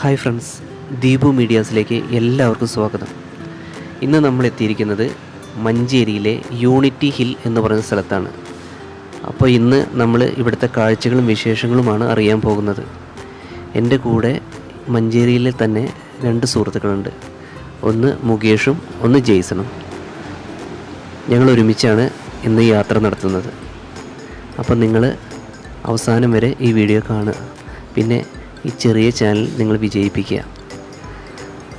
Hi friends Deepu മീഡിയാസിലേക്ക് എല്ലാവർക്കും സ്വാഗതം. ഇന്ന് നമ്മൾ എത്തിയിരിക്കുന്നത് മഞ്ചേരിയിലെ യൂണിറ്റി ഹിൽ എന്ന് പറയുന്ന സ്ഥലത്താണ്. അപ്പോൾ ഇന്ന് നമ്മൾ ഇവിടുത്തെ കാഴ്ചകളും വിശേഷങ്ങളുമാണ് അറിയാൻ പോകുന്നത്. എന്റെ കൂടെ മഞ്ചേരിയിലെ തന്നെ രണ്ട് സുഹൃത്തുക്കളുണ്ട്. ഒന്ന് മുകേഷും ഒന്ന് ജെയ്സണും. ഞങ്ങൾ ഒരുമിച്ചാണ് ഇന്ന് യാത്ര നടത്തുന്നത്. അപ്പം നിങ്ങൾ അവസാനം വരെ ഈ വീഡിയോ കാണുക. പിന്നെ ഈ ചെറിയ ചാനൽ നിങ്ങൾ വിജയിപ്പിക്കുക.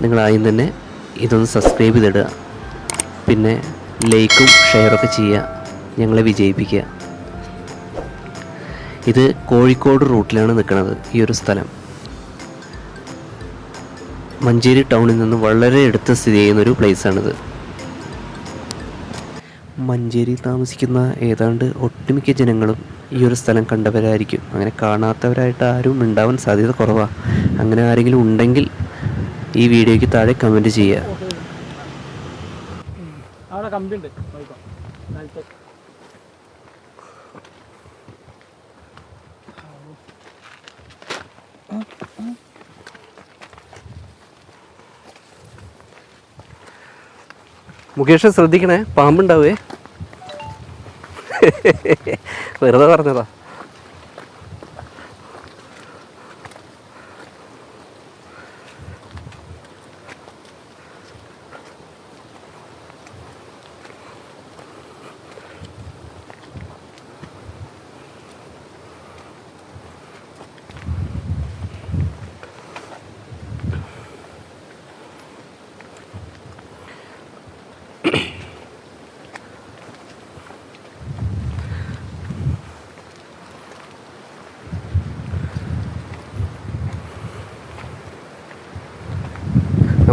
നിങ്ങൾ ആദ്യം തന്നെ ഇതൊന്ന് സബ്സ്ക്രൈബ് ചെയ്തിടുക. പിന്നെ ലൈക്കും ഷെയറൊക്കെ ചെയ്യുക. ഞങ്ങളെ വിജയിപ്പിക്കുക. ഇത് കോഴിക്കോട് റൂട്ടിലാണ് നിൽക്കുന്നത് ഈ ഒരു സ്ഥലം. മഞ്ചേരി ടൗണിൽ നിന്ന് വളരെ അടുത്ത് സ്ഥിതി ചെയ്യുന്ന ഒരു പ്ലേസാണിത് മഞ്ചേരി താമസിക്കുന്ന ഏതാണ്ട് ഒട്ടുമിക്ക ജനങ്ങളും ഈ ഒരു സ്ഥലം കണ്ടവരായിരിക്കും. അങ്ങനെ കാണാത്തവരായിട്ട് ആരും ഉണ്ടാവാൻ സാധ്യത കുറവാണ് അങ്ങനെ ആരെങ്കിലും ഉണ്ടെങ്കിൽ ഈ വീഡിയോയ്ക്ക് താഴെ കമന്റ് ചെയ്യുക. അവിടെ കമ്പിയുണ്ട് മുകേഷ് ശ്രദ്ധിക്കണേ പാമ്പുണ്ടാവേ. വെറുതെ പറഞ്ഞതാ.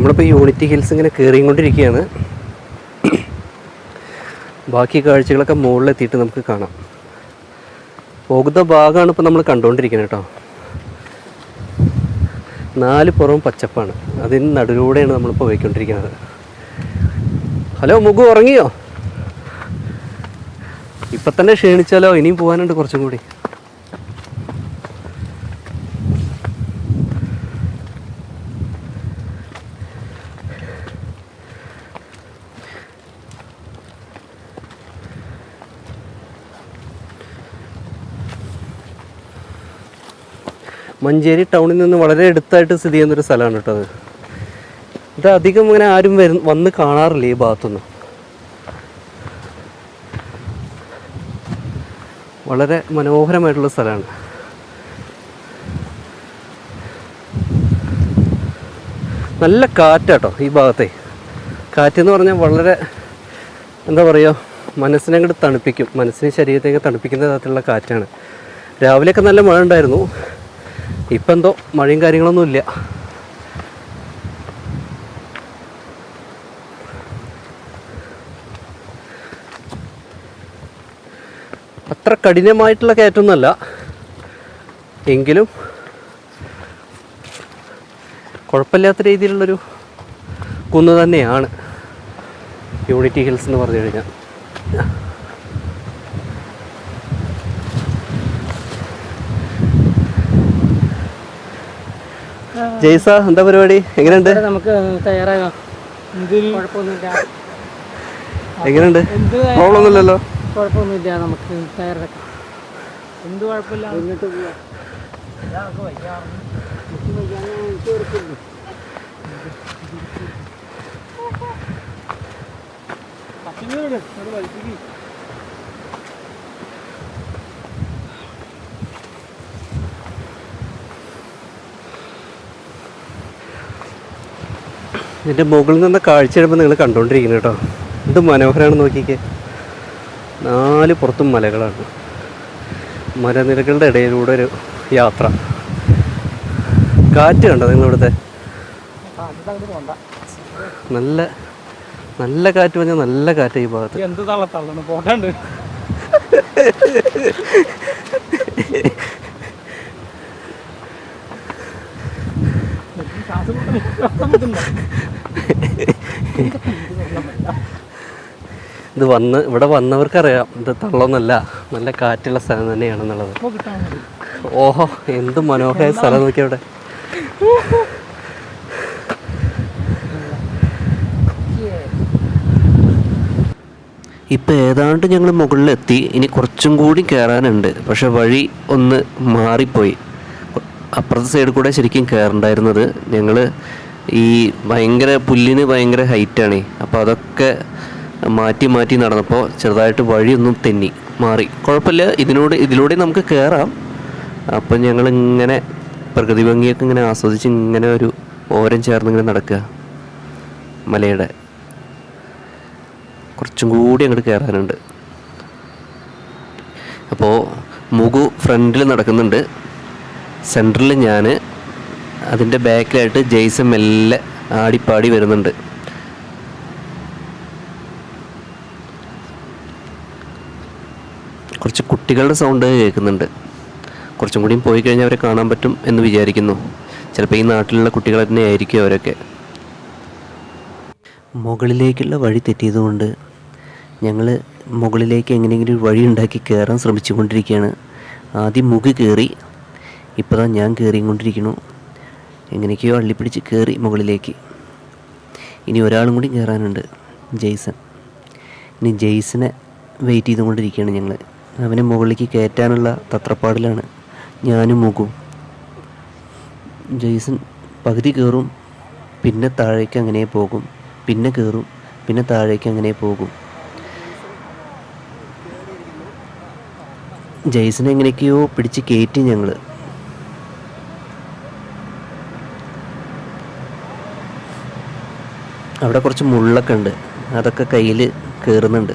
നമ്മളിപ്പോൾ യൂണിറ്റി ഹിൽസ് ഇങ്ങനെ കയറിക്കൊണ്ടിരിക്കുകയാണ് ബാക്കി കാഴ്ചകളൊക്കെ മുകളിലെത്തിയിട്ട് നമുക്ക് കാണാം. പോകുന്ന ഭാഗമാണ് ഇപ്പോൾ നമ്മൾ കണ്ടുകൊണ്ടിരിക്കുന്നത് കേട്ടോ. നാല് പുറവും പച്ചപ്പാണ്. അതിന് നടുവിലൂടെയാണ് നമ്മളിപ്പോൾ പോയിക്കൊണ്ടിരിക്കുന്നത്. ഹലോ മുഖു ഉറങ്ങിയോ? ഇപ്പം തന്നെ ക്ഷീണിച്ചാലോ? ഇനിയും പോകാനുണ്ട് കുറച്ചും കൂടി. മഞ്ചേരി ടൗണിൽ നിന്ന് വളരെ അടുത്തായിട്ട് സ്ഥിതി ചെയ്യുന്നൊരു സ്ഥലമാണ് കേട്ടോ അത്. ഇത് അധികം ഇങ്ങനെ ആരും വരും വന്ന് കാണാറില്ല ഈ ഭാഗത്തുനിന്ന്. വളരെ മനോഹരമായിട്ടുള്ള സ്ഥലമാണ്. നല്ല കാറ്റാട്ടോ ഈ ഭാഗത്തെ. കാറ്റെന്ന് പറഞ്ഞാൽ വളരെ എന്താ പറയുക മനസ്സിനെ അങ്ങോട്ട് തണുപ്പിക്കും. മനസ്സിനെ ശരീരത്തേക്ക് തണുപ്പിക്കുന്ന തരത്തിലുള്ള കാറ്റാണ്. രാവിലെയൊക്കെ നല്ല മഴ ഉണ്ടായിരുന്നു. ഇപ്പം എന്തോ മഴയും കാര്യങ്ങളൊന്നും ഇല്ല അത്ര കഠിനമായിട്ടുള്ള കയറ്റമൊന്നുമല്ല. എങ്കിലും കുഴപ്പമില്ലാത്ത രീതിയിലുള്ളൊരു കുന്ന് തന്നെയാണ്. യൂണിറ്റി ഹിൽസ് എന്ന് പറഞ്ഞു കഴിഞ്ഞാൽ. ജയ്സ എന്താ പരിപാടി? എങ്ങനെയുണ്ട്? നമുക്ക് തയ്യാറാകാം എങ്ങനെയുണ്ട്? എന്ത് പ്രോബ്ലം ഒന്നുമില്ലല്ലോ കുഴപ്പമൊന്നുമില്ല നമുക്ക് തയ്യാറാക്കാം എന്ത് കുഴപ്പമില്ല? എന്നിട്ട് പോവാം ഇതിന്റെ മുകളിൽ നിന്ന് കാഴ്ച നിങ്ങൾ കണ്ടുകൊണ്ടിരിക്കുന്നു കേട്ടോ. എന്ത് മനോഹരമാണ് നോക്കിക്കേ. നാല് പുറത്തും മലകളാണ്. മലനിരകളുടെ ഇടയിലൂടെ ഒരു യാത്ര. കാറ്റ് കണ്ടോ നിങ്ങളിവിടുത്തെ നല്ല നല്ല കാറ്റ് പറഞ്ഞാൽ നല്ല കാറ്റ് ഈ ഭാഗത്ത്. എന്ത് തള്ളത്തള്ളണം? തള്ളണ് ഇത് വന്ന് ഇവിടെ വന്നവർക്കറിയാം ഇത് തള്ളൊന്നല്ല നല്ല കാറ്റുള്ള സ്ഥലം തന്നെയാണെന്നുള്ളത്. ഓഹോ എന്ത് മനോഹര സ്ഥലം നോക്കിയാ ഇവിടെ. ഇപ്പം ഏതാണ്ട് ഞങ്ങൾ മുകളിലെത്തി. ഇനി കുറച്ചും കൂടി കയറാനുണ്ട് പക്ഷെ വഴി ഒന്ന് മാറിപ്പോയി. അപ്പുറത്തെ സൈഡിൽ കൂടെ ശരിക്കും കയറണ്ടായിരുന്നത് ഞങ്ങൾ ഈ ഭയങ്കര പുല്ലിന് ഭയങ്കര ഹൈറ്റാണേ അപ്പോൾ അതൊക്കെ മാറ്റി മാറ്റി നടന്നപ്പോൾ ചെറുതായിട്ട് വഴിയൊന്നും തെന്നി മാറി. കുഴപ്പമില്ല ഇതിനോട് ഇതിലൂടെ നമുക്ക് കയറാം അപ്പം ഞങ്ങൾ ഇങ്ങനെ പ്രകൃതി ഭംഗിയൊക്കെ ഇങ്ങനെ ആസ്വദിച്ച് ഇങ്ങനെ ഒരു ഓരം ചേർന്ന് ഇങ്ങനെ നടക്കുക മലയുടെ. കുറച്ചും കൂടി അങ്ങോട്ട് കയറാനുണ്ട് അപ്പോൾ മുഗു ഫ്രണ്ടിൽ നടക്കുന്നുണ്ട്. സെന്ററിൽ ഞാൻ അതിന്റെ ബാക്കിലായിട്ട് ജെയ്സ് മെല്ലെ ആടിപ്പാടി വരുന്നുണ്ട്. കുറച്ച് കുട്ടികളുടെ സൗണ്ട് കേൾക്കുന്നുണ്ട്. കുറച്ചും കൂടിയും പോയി കഴിഞ്ഞാൽ അവരെ കാണാൻ പറ്റും എന്ന് വിചാരിക്കുന്നു. ചിലപ്പോൾ ഈ നാട്ടിലുള്ള കുട്ടികൾ തന്നെ ആയിരിക്കും അവരൊക്കെ. മുകളിലേക്കുള്ള വഴി തെറ്റിയതുകൊണ്ട് ഞങ്ങൾ മുകളിലേക്ക് എങ്ങനെയെങ്കിലും വഴി ഉണ്ടാക്കി കയറാൻ ശ്രമിച്ചുകൊണ്ടിരിക്കുകയാണ്. ആദ്യം മുഖ് കയറി ഇപ്പോൾ ദാ ഞാൻ കയറിക്കൊണ്ടിരിക്കുന്നു എങ്ങനെയൊക്കെയോ അള്ളിപ്പിടിച്ച് കയറി മുകളിലേക്ക്. ഇനി ഒരാളും കൂടി കയറാനുണ്ട് ജെയ്സൺ. ഇനി ജെയ്സനെ വെയിറ്റ് ചെയ്തുകൊണ്ടിരിക്കുകയാണ് ഞങ്ങൾ അവനെ മുകളിലേക്ക് കയറ്റാനുള്ള തത്രപ്പാടിലാണ് ഞാനും മുഖും ജെയ്സൺ പകുതി കയറും പിന്നെ താഴേക്ക് അങ്ങനെ പോകും പിന്നെ കയറും പിന്നെ താഴേക്ക് അങ്ങനെ പോകും. ജെയ്സൺ എങ്ങനെയൊക്കെയോ പിടിച്ച് കയറ്റി ഞങ്ങൾ അവിടെ കുറച്ച് മുള്ളൊക്കെ ഉണ്ട്. അതൊക്കെ കയ്യിൽ കയറുന്നുണ്ട്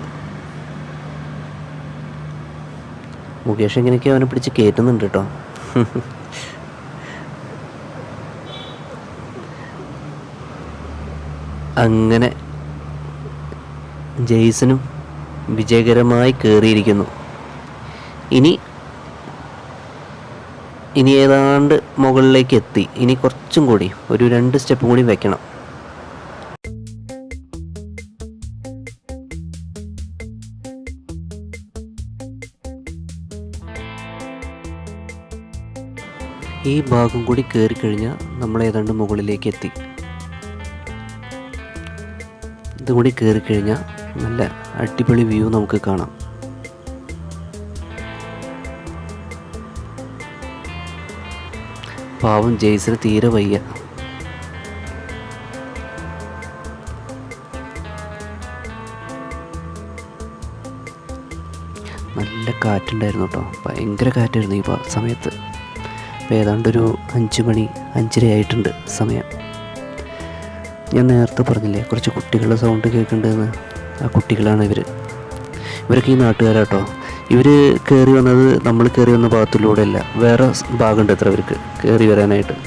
മുകേഷ് എങ്ങനെയൊക്കെയോ അവനെ പിടിച്ച് കയറ്റുന്നുണ്ട് കേട്ടോ. അങ്ങനെ ജെയ്സനും വിജയകരമായി കയറിയിരിക്കുന്നു ഇനി ഇനി ഏതാണ്ട് മുകളിലേക്ക് എത്തി. ഇനി കുറച്ചും കൂടി ഒരു രണ്ട് സ്റ്റെപ്പ് കൂടി വെക്കണം. ഈ ഭാഗം കൂടി കയറി കഴിഞ്ഞാൽ നമ്മൾ ഏതാണ്ട് മുകളിലേക്ക് എത്തി. ഇതും കൂടി കയറി കഴിഞ്ഞാൽ നല്ല അടിപൊളി വ്യൂ നമുക്ക് കാണാം. പാവം ജെയ്സിന് തീരെ വയ്യ. നല്ല കാറ്റുണ്ടായിരുന്നു കേട്ടോ. ഭയങ്കര കാറ്റായിരുന്നു ഈ സമയത്ത്. ഇപ്പോൾ ഏതാണ്ടൊരു അഞ്ച് മണി അഞ്ചര ആയിട്ടുണ്ട് സമയം. ഞാൻ നേരത്തെ പറഞ്ഞില്ലേ കുറച്ച് കുട്ടികളുടെ സൗണ്ട് കേൾക്കേണ്ടതെന്ന് ആ കുട്ടികളാണ് ഇവർ ഇവരൊക്കെ ഈ നാട്ടുകാരാട്ടോ. ഇവർ കയറി വന്നത് നമ്മൾ കയറി വന്ന ഭാഗത്തിലൂടെ അല്ല വേറെ ഭാഗമുണ്ട് അത്ര ഇവർക്ക് കയറി വരാനായിട്ട്.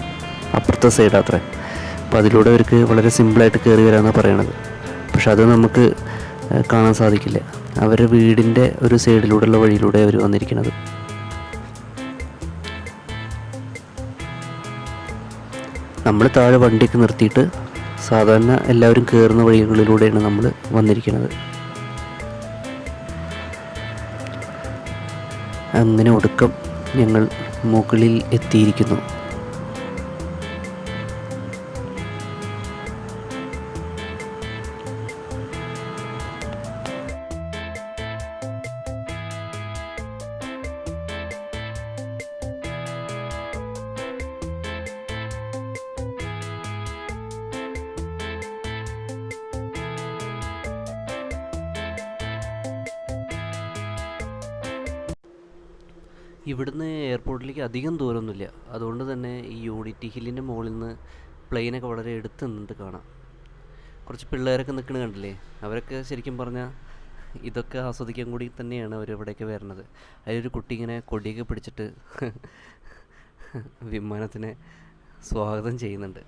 അപ്പുറത്തെ സൈഡ് അത്ര. അപ്പോൾ അതിലൂടെ അവർക്ക് വളരെ സിമ്പിളായിട്ട് കയറി വരാമെന്നാണ് പറയണത്. പക്ഷെ അത് നമുക്ക് കാണാൻ സാധിക്കില്ല. അവരുടെ വീടിന്റെ ഒരു സൈഡിലൂടെയുള്ള വഴിയിലൂടെ അവർ വന്നിരിക്കുന്നത് നമ്മൾ താഴെ വണ്ടിയൊക്കെ നിർത്തിയിട്ട് സാധാരണ എല്ലാവരും കയറുന്ന വഴികളിലൂടെയാണ് നമ്മൾ വന്നിരിക്കുന്നത്. അങ്ങനെ ഒടുക്കം ഞങ്ങൾ മുകളിൽ എത്തിയിരിക്കുന്നു. ഇവിടുന്ന് എയർപോർട്ടിലേക്ക് അധികം ദൂരമൊന്നുമില്ല. അതുകൊണ്ട് തന്നെ ഈ യൂണിറ്റി ഹില്ലിന്റെ മുകളിൽ നിന്ന് പ്ലെയിനൊക്കെ വളരെ എടുത്ത് നിന്നിട്ട് കാണാം. കുറച്ച് പിള്ളേരൊക്കെ നിൽക്കണ കണ്ടില്ലേ? അവരൊക്കെ ശരിക്കും പറഞ്ഞാൽ ഇതൊക്കെ ആസ്വദിക്കാൻ കൂടി തന്നെയാണ് അവർ ഇവിടേക്ക് വരുന്നത്. അതിലൊരു കുട്ടി ഇങ്ങനെ കൊടിയൊക്കെ പിടിച്ചിട്ട് വിമാനത്തിനെ സ്വാഗതം ചെയ്യുന്നുണ്ട്.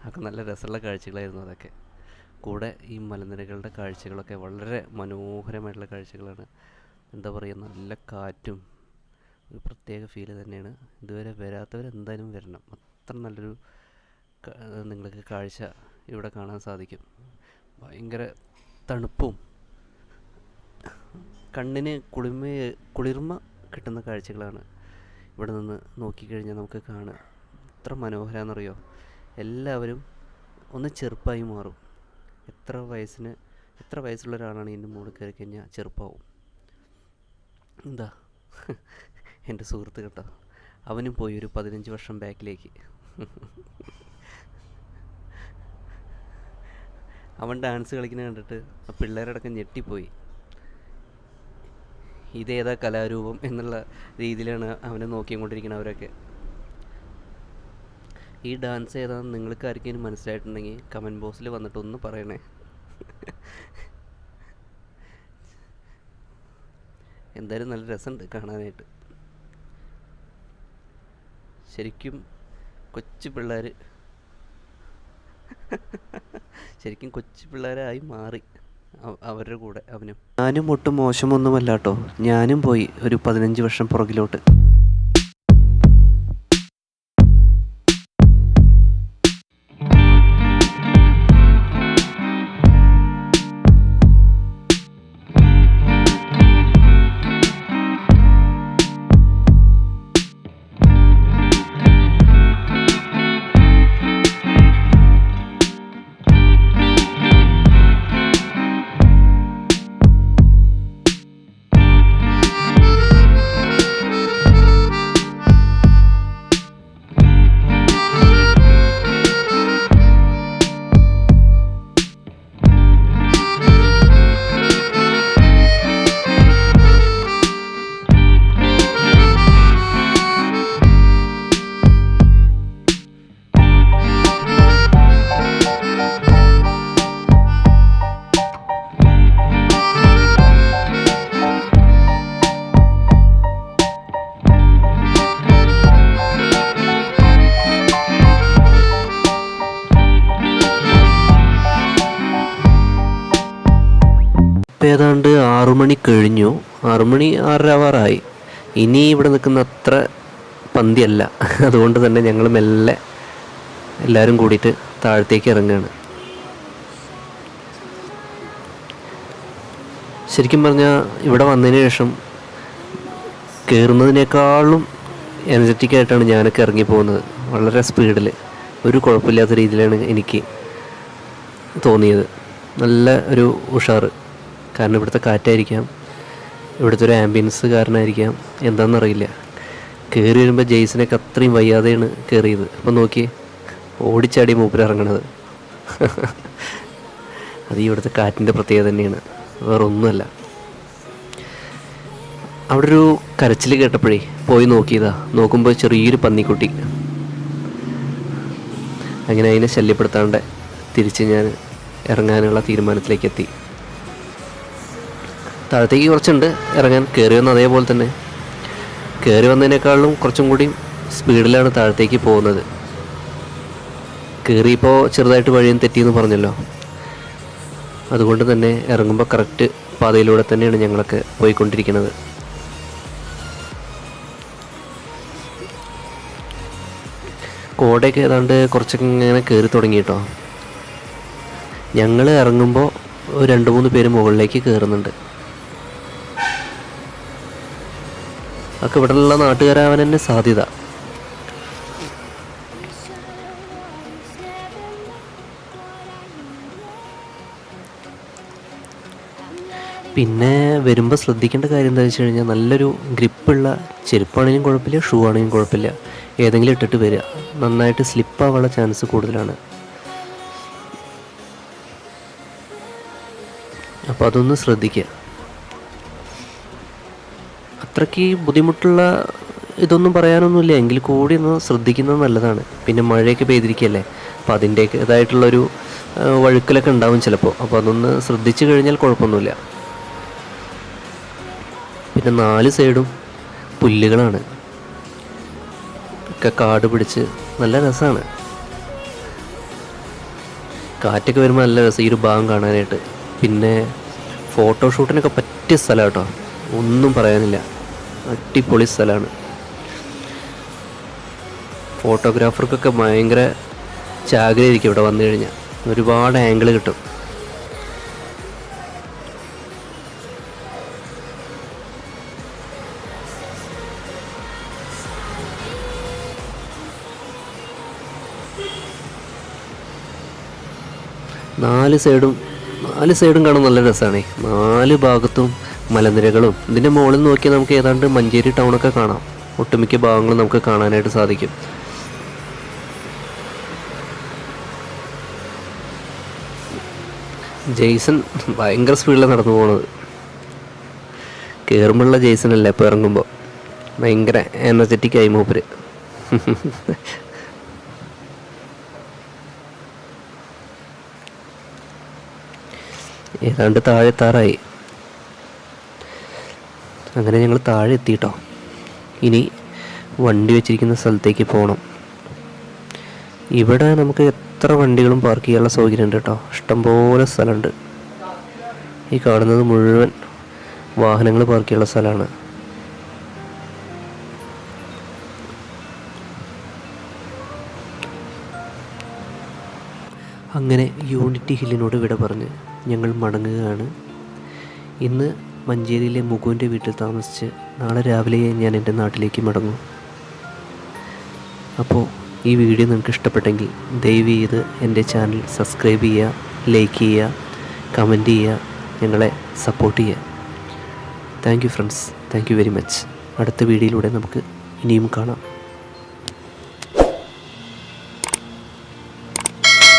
അതൊക്കെ നല്ല രസമുള്ള കാഴ്ചകളായിരുന്നു അതൊക്കെ. കൂടെ ഈ മലനിരകളുടെ കാഴ്ചകളൊക്കെ വളരെ മനോഹരമായിട്ടുള്ള കാഴ്ചകളാണ്. എന്താ പറയുക നല്ല കാറ്റും ഒരു പ്രത്യേക ഫീൽ തന്നെയാണ്. ഇതുവരെ വരാത്തവർ എന്തായാലും വരണം. അത്ര നല്ലൊരു നിങ്ങൾക്ക് കാഴ്ച ഇവിടെ കാണാൻ സാധിക്കും. ഭയങ്കര തണുപ്പും കണ്ണിന് കുളിമ കുളിർമ കിട്ടുന്ന കാഴ്ചകളാണ് ഇവിടെ നിന്ന് നോക്കിക്കഴിഞ്ഞാൽ നമുക്ക് കാണാം എത്ര മനോഹരമാണെന്നറിയോ എല്ലാവരും ഒന്ന് ചെറുപ്പമായി മാറും. എത്ര വയസ്സിന് എത്ര വയസ്സുള്ള ഒരാളാണ് ഇതിന്റെ മുകളിൽ കയറി കഴിഞ്ഞാൽ ചെറുപ്പമാവും എന്താ? എന്റെ സുഹൃത്ത് കേട്ടോ. അവനും പോയി ഒരു പതിനഞ്ച് വർഷം ബാക്കിലേക്ക്. അവൻ ഡാൻസ് കളിക്കുന്നത് കണ്ടിട്ട് ആ പിള്ളേരടക്കം ഞെട്ടിപ്പോയി. ഇതേതാ കലാരൂപം എന്നുള്ള രീതിയിലാണ് അവനെ നോക്കിക്കൊണ്ടിരിക്കുന്നത് അവരൊക്കെ. ഈ ഡാൻസ് ഏതാണെന്ന് നിങ്ങൾക്ക് ആർക്കെങ്കിലും മനസ്സിലായിട്ടുണ്ടെങ്കിൽ കമന്റ് ബോക്സിൽ വന്നിട്ടൊന്ന് പറയണേ. എന്തായാലും നല്ല രസമുണ്ട് കാണാനായിട്ട്. ശരിക്കും കൊച്ചു പിള്ളേർ ശരിക്കും കൊച്ചു പിള്ളേരായി മാറി അവരുടെ കൂടെ അവനും. ഞാനും ഒട്ടും മോശമൊന്നുമല്ല കേട്ടോ. ഞാനും പോയി ഒരു പതിനഞ്ച് വർഷം പുറകിലോട്ട്. ഇപ്പം ഏതാണ്ട് ആറുമണി കഴിഞ്ഞു. ആറുമണി ആറര ആവാറായി. ഇനി ഇവിടെ നിൽക്കുന്ന അത്ര പന്തിയല്ല. അതുകൊണ്ട് തന്നെ ഞങ്ങൾ മെല്ലെ എല്ലാവരും കൂടിയിട്ട് താഴത്തേക്ക് ഇറങ്ങുകയാണ് ശരിക്കും പറഞ്ഞാൽ ഇവിടെ വന്നതിന് ശേഷം കയറുന്നതിനേക്കാളും എനർജറ്റിക് ആയിട്ടാണ് ഞാനൊക്കെ ഇറങ്ങിപ്പോകുന്നത് വളരെ സ്പീഡിൽ ഒരു കുഴപ്പമില്ലാത്ത രീതിയിലാണ് എനിക്ക് തോന്നിയത്. നല്ല ഒരു ഉഷാറ്. കാരണം ഇവിടുത്തെ കാറ്റായിരിക്കാം. ഇവിടുത്തെ ഒരു ആംബിയൻസ് കാരണമായിരിക്കാം എന്താണെന്നറിയില്ല കയറി വരുമ്പോൾ ജെയ്സിനൊക്കെ അത്രയും വയ്യാതെയാണ് കയറിയത് അപ്പം നോക്കിയേ ഓടിച്ചാടി മൂപ്പര് ഇറങ്ങണത്. അത് ഇവിടുത്തെ കാറ്റിന്റെ പ്രത്യേകത തന്നെയാണ്. വേറെ ഒന്നുമല്ല അവിടെ ഒരു കരച്ചിൽ കേട്ടപ്പോഴേ പോയി നോക്കിയതാ. നോക്കുമ്പോൾ ചെറിയൊരു പന്നിക്കുട്ടി. അങ്ങനെ അതിനെ ശല്യപ്പെടുത്താണ്ട് തിരിച്ച് ഞാൻ ഇറങ്ങാനുള്ള തീരുമാനത്തിലേക്ക് എത്തി. താഴത്തേക്ക് കുറച്ചുണ്ട്. ഇറങ്ങാൻ കയറി വന്ന അതേപോലെ തന്നെ. കയറി വന്നതിനേക്കാളും കുറച്ചും കൂടി സ്പീഡിലാണ് താഴത്തേക്ക് പോകുന്നത്. കയറിയപ്പോൾ ചെറുതായിട്ട് വഴിയും തെറ്റിയെന്ന് പറഞ്ഞല്ലോ. അതുകൊണ്ട് തന്നെ ഇറങ്ങുമ്പോൾ കറക്റ്റ് പാതയിലൂടെ തന്നെയാണ് ഞങ്ങളൊക്കെ പോയിക്കൊണ്ടിരിക്കുന്നത്. കോടയൊക്കെ ഏതാണ്ട് കുറച്ചൊക്കെ ഇങ്ങനെ കയറി തുടങ്ങി കേട്ടോ. ഞങ്ങൾ ഇറങ്ങുമ്പോൾ രണ്ട് മൂന്ന് പേര് മുകളിലേക്ക് കയറുന്നുണ്ട് അതൊക്കെ ഇവിടെയുള്ള നാട്ടുകാരാവാൻ തന്നെ സാധ്യത. പിന്നെ വരുമ്പോൾ ശ്രദ്ധിക്കേണ്ട കാര്യം എന്താ വെച്ച് കഴിഞ്ഞാൽ നല്ലൊരു ഗ്രിപ്പുള്ള ചെരുപ്പാണെങ്കിലും കുഴപ്പമില്ല ഷൂ ആണെങ്കിലും കുഴപ്പമില്ല. ഏതെങ്കിലും ഇട്ടിട്ട് വരിക. നന്നായിട്ട് സ്ലിപ്പാവാനുള്ള ചാൻസ് കൂടുതലാണ്. അപ്പോൾ അതൊന്ന് ശ്രദ്ധിക്കുക. അത്രയ്ക്ക് ബുദ്ധിമുട്ടുള്ള ഇതൊന്നും പറയാനൊന്നുമില്ല. എങ്കിൽ കൂടി ഒന്ന് ശ്രദ്ധിക്കുന്നത് നല്ലതാണ്. പിന്നെ മഴയൊക്കെ പെയ്തിരിക്കുകയല്ലേ? അപ്പോൾ അതിന്റേതായിട്ടുള്ളൊരു വഴുക്കലൊക്കെ ഉണ്ടാവും ചിലപ്പോൾ. അപ്പോൾ അതൊന്ന് ശ്രദ്ധിച്ചു കഴിഞ്ഞാൽ കുഴപ്പമൊന്നുമില്ല. പിന്നെ നാല് സൈഡും പുല്ലുകളാണ്. ഒക്കെ കാട് പിടിച്ച് നല്ല രസമാണ്. കാറ്റൊക്കെ വരുമ്പോൾ നല്ല രസം. ഈ ഒരു ഭാഗം കാണാനായിട്ട്. പിന്നെ ഫോട്ടോഷൂട്ടിനൊക്കെ പറ്റിയ സ്ഥലം കേട്ടോ. ഒന്നും പറയാനില്ല. അടിപൊളി സ്ഥലമാണ്. ഫോട്ടോഗ്രാഫർക്കൊക്കെ ഭയങ്കര ചാകരയായിരിക്കും ഇവിടെ വന്നു കഴിഞ്ഞാൽ. ഒരുപാട് ആംഗിൾ കിട്ടും. നാല് സൈഡും നാല് സൈഡും കാണാൻ നല്ല രസമാണേ നാല് ഭാഗത്തും മലനിരകളും. ഇതിന്റെ മുകളിൽ നോക്കിയാൽ നമുക്ക് ഏതാണ്ട് മഞ്ചേരി ടൗണൊക്കെ കാണാം. ഒട്ടുമിക്ക ഭാഗങ്ങളും നമുക്ക് കാണാനായിട്ട് സാധിക്കും. ജെയ്സൺ ഭയങ്കര സ്പീഡിലാണ് നടന്നു പോകുന്നത് കയറുമ്പോഴുള്ള ജെയ്സൺ അല്ല ഇപ്പോൾ ഇറങ്ങുമ്പോൾ ഭയങ്കര എനർജറ്റിക് ആയി മൂപ്പര്. ഏതാണ്ട് താഴെ എത്താറായി. അങ്ങനെ ഞങ്ങൾ താഴെ എത്തിയിട്ടോ. ഇനി വണ്ടി വെച്ചിരിക്കുന്ന സ്ഥലത്തേക്ക് പോകണം ഇവിടെ നമുക്ക് എത്ര വണ്ടികളും പാർക്ക് ചെയ്യാനുള്ള സൗകര്യമുണ്ട് കേട്ടോ. ഇഷ്ടംപോലെ സ്ഥലമുണ്ട്. ഈ കാണുന്നത് മുഴുവൻ വാഹനങ്ങൾ പാർക്ക് ചെയ്യാനുള്ള സ്ഥലമാണ്. അങ്ങനെ യൂണിറ്റി ഹില്ലിനോട് വിട പറഞ്ഞ് ഞങ്ങൾ മടങ്ങുകയാണ്. ഇന്ന് മഞ്ചേരിയിലെ മുകുവിന്റെ വീട്ടിൽ താമസിച്ച് നാളെ രാവിലെ ഞാൻ എന്റെ നാട്ടിലേക്ക് മടങ്ങും. അപ്പോൾ ഈ വീഡിയോ നിങ്ങൾക്ക് ഇഷ്ടപ്പെട്ടെങ്കിൽ ദയവ് ചെയ്ത് എന്റെ ചാനൽ സബ്സ്ക്രൈബ് ചെയ്യുക ലൈക്ക് ചെയ്യുക കമന്റ് ചെയ്യുക ഞങ്ങളെ സപ്പോർട്ട് ചെയ്യുക. Thank you friends. Thank you very much. അടുത്ത വീഡിയോയിലൂടെ നമുക്ക് ഇനിയും കാണാം.